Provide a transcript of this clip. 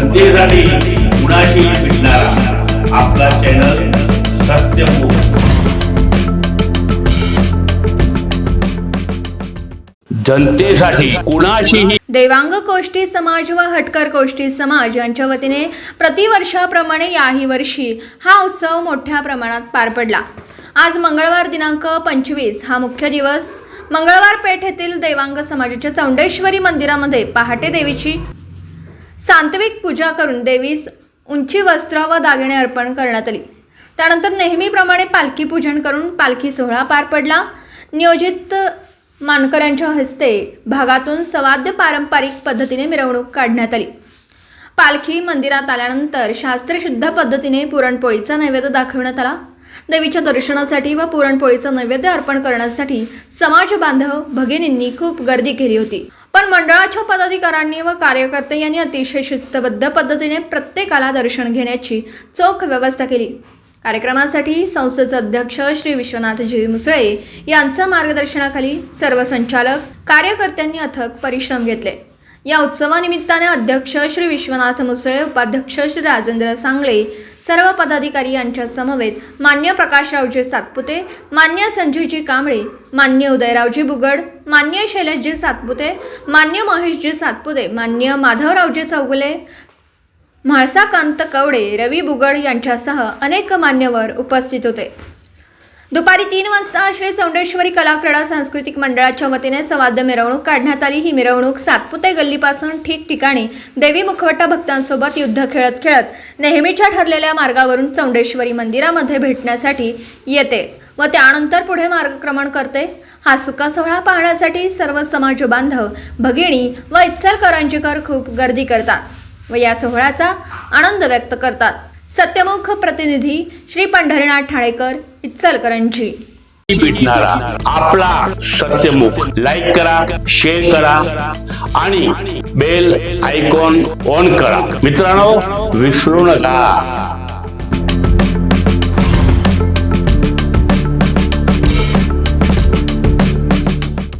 जनतेसाठी कुणाशी भेटणारा. आपला चॅनल सत्यमुख जनतेसाठी कुणाशीही देवांग कोष्टी समाज व हटकर कोष्टी समाज यांच्या वतीने प्रतिवर्षाप्रमाणे याही वर्षी हा उत्सव मोठ्या प्रमाणात पार पडला. आज मंगळवार दिनांक पंचवीस हा मुख्य दिवस. मंगळवार पेठ येथील देवांग समाजाच्या चौंडेश्वरी मंदिरामध्ये पहाटे देवीची सांत्विक पूजा करून देवीस उंची वस्त्र व दागिने अर्पण करण्यात आली. त्यानंतर नेहमीप्रमाणे पालखी पूजन करून पालखी सोहळा पार पडला. नियोजित मानकऱ्यांच्या हस्ते भागातून सवाद्य पारंपरिक पद्धतीने मिरवणूक काढण्यात आली. पालखी मंदिरात आल्यानंतर शास्त्रशुद्ध पद्धतीने पुरणपोळीचा नैवेद्य दाखवण्यात आला. देवीच्या दर्शनासाठी व पुरणपोळीचा नैवेद्य अर्पण करण्यासाठी समाज बांधव भगिनींनी खूप गर्दी केली होती. पण मंडळाच्या पदाधिकाऱ्यांनी व कार्यकर्ते यांनी अतिशय शिस्तबद्ध पद्धतीने प्रत्येकाला दर्शन घेण्याची चोख व्यवस्था केली. कार्यक्रमासाठी संस्थेचे अध्यक्ष श्री विश्वनाथजी मुसळे यांच्या मार्गदर्शनाखाली सर्व संचालक कार्यकर्त्यांनी अथक परिश्रम घेतले. या उत्सवानिमित्ताने अध्यक्ष श्री विश्वनाथ मुसळे उपाध्यक्ष श्री राजेंद्र सांगळे सर्व पदाधिकारी यांच्या समवेत मान्य प्रकाशरावजी सातपुते मान्य संजयजी कांबळे मान्य उदयरावजी बुगड मान्य शैलेशजी सातपुते मान्य महेशजी सातपुते मान्य माधवरावजी चौगुले म्हाळसाकांत कवडे रवी बुगड यांच्यासह अनेक मान्यवर उपस्थित होते. दुपारी तीन वाजता श्री चौंडेश्वरी कला क्रीडा सांस्कृतिक मंडळाच्या वतीने संवाद मिरवणूक काढण्यात आली. ही मिरवणूक सातपुते गल्लीपासून ठिकठिकाणी देवी मुखवटा भक्तांसोबत युद्ध खेळत खेळत नेहमीच्या ठरलेल्या मार्गावरून चौंडेश्वरी मंदिरामध्ये भेटण्यासाठी येते व त्यानंतर पुढे मार्गक्रमण करते. हा सुका सोहळा पाहण्यासाठी सर्व समाज बांधव भगिनी व इत्सलकरांचीकर खूप गर्दी करतात व या सोहळ्याचा आनंद व्यक्त करतात. सत्यमुख प्रतिनिधी श्री पंढरीनाथ ठाणेकर इचलकरंजी. भेटणारा आपला सत्यमुख. लाईक करा शेअर करा आणि बेल आयकॉन ऑन करा. मित्रांनो विसरू नका.